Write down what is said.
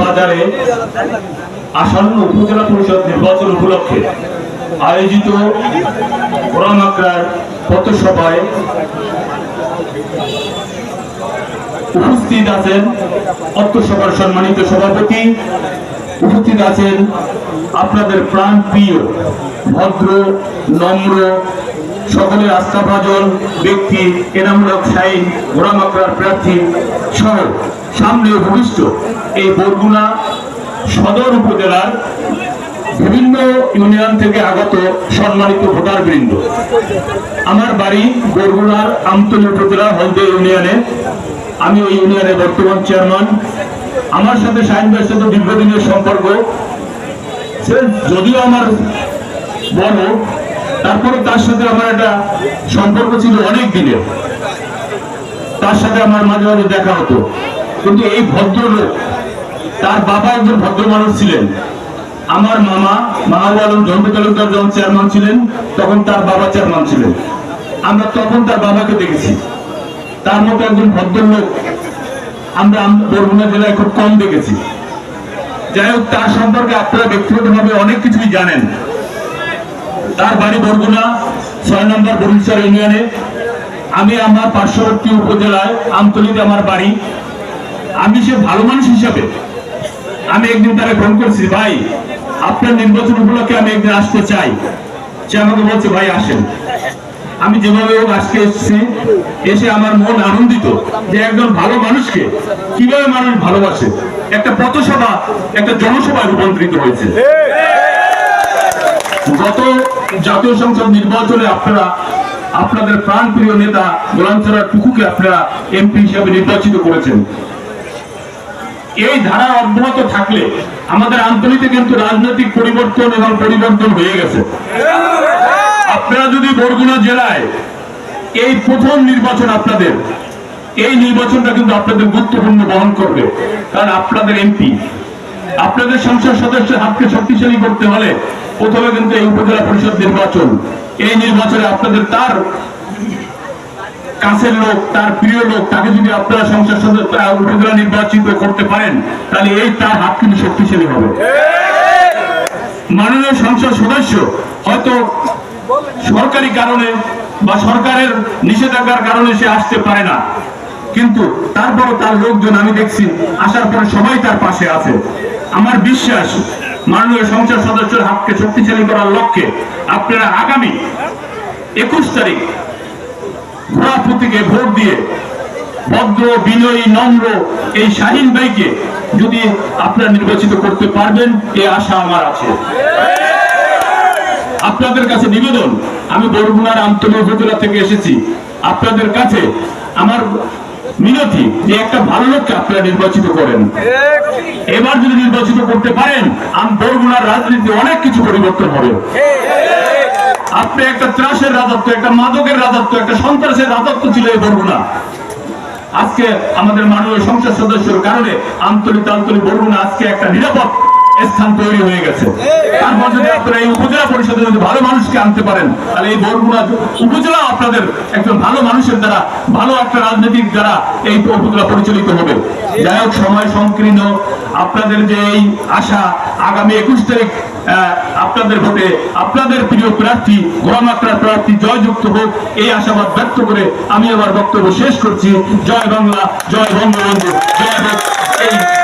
বাজারে আসন্ন উপজেলা পরিষদ নির্বাচন উপলক্ষে আয়োজিত পথসভায় উপস্থিত আছেন অত্র সভার সম্মানিত সভাপতি। উপস্থিত আছেন আপনাদের প্রাণ প্রিয় ভদ্র, নম্র, সকলের আস্থাভাজন ব্যক্তি এনামূলক গোলাম আকরার প্রার্থী সহ। সামনে ভবিষ্যৎ এই বরগুনা সদর উপজেলার বিভিন্ন ইউনিয়ন থেকে আগত সম্মানিত ভোটার বৃন্দ আমার বাড়ি বরগুনার আমতলী উপজেলা হলদে ইউনিয়নে। আমি ওই ইউনিয়নের বর্তমান চেয়ারম্যান। আমার সাথে ভাইয়ের সাথে দীর্ঘদিনের সম্পর্ক। সে যদিও আমার বড়, তারপরে তার সাথে আমার একটা সম্পর্ক ছিল অনেক দিনের। তার সাথে আমার মাঝে মাঝে দেখা হতো। কিন্তু এই ভদ্রলোক, তার বাবা একজন ভদ্র মানুষ ছিলেন। আমার মামা, মাহবুব আলম জন্ম তালুকদার যখন চেয়ারম্যান ছিলেন, তখন তার বাবা চেয়ারম্যান ছিলেন। আমরা তখন তার বাবাকে দেখেছি। তার মতো একজন ভদ্রলোক আমরা বরগুনা জেলায় খুব কম দেখেছি। যাই হোক, তার সম্পর্কে আপনারা ব্যক্তিগতভাবে অনেক কিছুই জানেন। তার বাড়ি বরগুনা, ছয় নম্বর বরিশাল ইউনিয়নে। আমি আমার পার্শ্ববর্তী উপজেলায় আমতলিতে আমার বাড়ি। আমি সে ভালো মানুষ হিসাবে আমি একদিন তারা ফোন করছি, ভাই, আপনার নির্বাচন উপলক্ষে আমি একদিন আসতে চাই। সে আমাকে বলছে, ভাই, আসেন। আমি যেভাবে হোক আজকে এসেছি, এসে আমার মন আনন্দিত যে একজন ভালো মানুষকে কীভাবে মানুষ ভালোবাসে। একটা পথসভা, একটা জনসভায় রূপান্তরিত হয়েছে। গত জাতীয় সংসদ নির্বাচনে আপনারা, আপনাদের প্রাণপ্রিয় নেতা গোলাম টুকুকে আপনারা এমপি হিসাবে নির্বাচিত করেছেন। এই ধারা অব্যাহত থাকলে আমাদের আন্তরিতে কিন্তু রাজনৈতিক পরিবর্তন এবং পরিবর্তন হয়ে গেছে। আপনারা যদি বরগুনা জেলায় এই প্রথম নির্বাচন আপনাদের, এই নির্বাচনটা কিন্তু আপনাদের গুরুত্বপূর্ণ বহন করবে। কারণ আপনাদের এমপি, আপনাদের সংসদ সদস্যের হাতকে শক্তিশালী করতে হলে প্রথমে কিন্তু এই উপজেলা পরিষদ নির্বাচন, এই নির্বাচনে আপনাদের তার কাছের লোক, তার প্রিয় লোক, তাকে যদি আপনারা সংসদ সদস্য উপজেলা নির্বাচিত করতে পারেন, তাহলে এই তার হাত কিন্তু শক্তিশালী হবে। মাননীয় সংসদ সদস্য, হয়তো সরকারি কারণে বা সরকারের নিষেধাজ্ঞার কারণে সে আসতে পারে না। কিন্তু তারপরও তার লোকজন আমি দেখছি, আসার পরে সবাই তার পাশে আছে। আমার বিশ্বাস, মাননীয় সংসদ সদস্যের হাতকে শক্তিশালী করার লক্ষ্যে আপনারা আগামী একুশ তারিখ ঘোড়া ভোট দিয়ে ভদ্র, বিনয়ী, নম্র এই শাহিন ভাইকে যদি আপনারা নির্বাচিত করতে পারবেন এই আশা আমার আছে। আপনাদের কাছে নিবেদন, আমি বরগুনার আমতলী উপজেলা থেকে এসেছি। আপনাদের কাছে আমার মিনতি যে একটা ভালো লোককে আপনারা নির্বাচিত করেন। এবার যদি নির্বাচিত করতে পারেন, আম বরগুনার রাজনীতি অনেক কিছু পরিবর্তন হবে। আপনি একটা ত্রাসের রাজত্ব, একটা মাদকের রাজত্ব, একটা সন্ত্রাসের রাজত্ব ছিল এই বরগুনা আজকে আমাদের মাননীয় সংসদ সদস্যের কারণে আন্তরিক আন্তরিক বরগুনা আজকে একটা নিরাপদ স্থান তৈরি হয়ে গেছে। তারপর যদি আপনারা এই উপজেলা পরিষদে যদি ভালো মানুষকে আনতে পারেন, তাহলে এই বরগুনা উপজেলা আপনাদের একজন ভালো মানুষের দ্বারা, ভালো একটা রাজনৈতিক দ্বারা এই উপজেলা পরিচালিত হবে। যাই হোক, সময় সংকীর্ণ। আপনাদের যে এই আশা আগামী একুশ তারিখ আপনাদের ভোটে আপনাদের প্রিয় প্রার্থী গোলাম আক্রার প্রার্থী জয়যুক্ত হোক, এই আশাবাদ ব্যক্ত করে আমি আমার বক্তব্য শেষ করছি। জয় বাংলা, জয় বঙ্গবন্ধু, জয়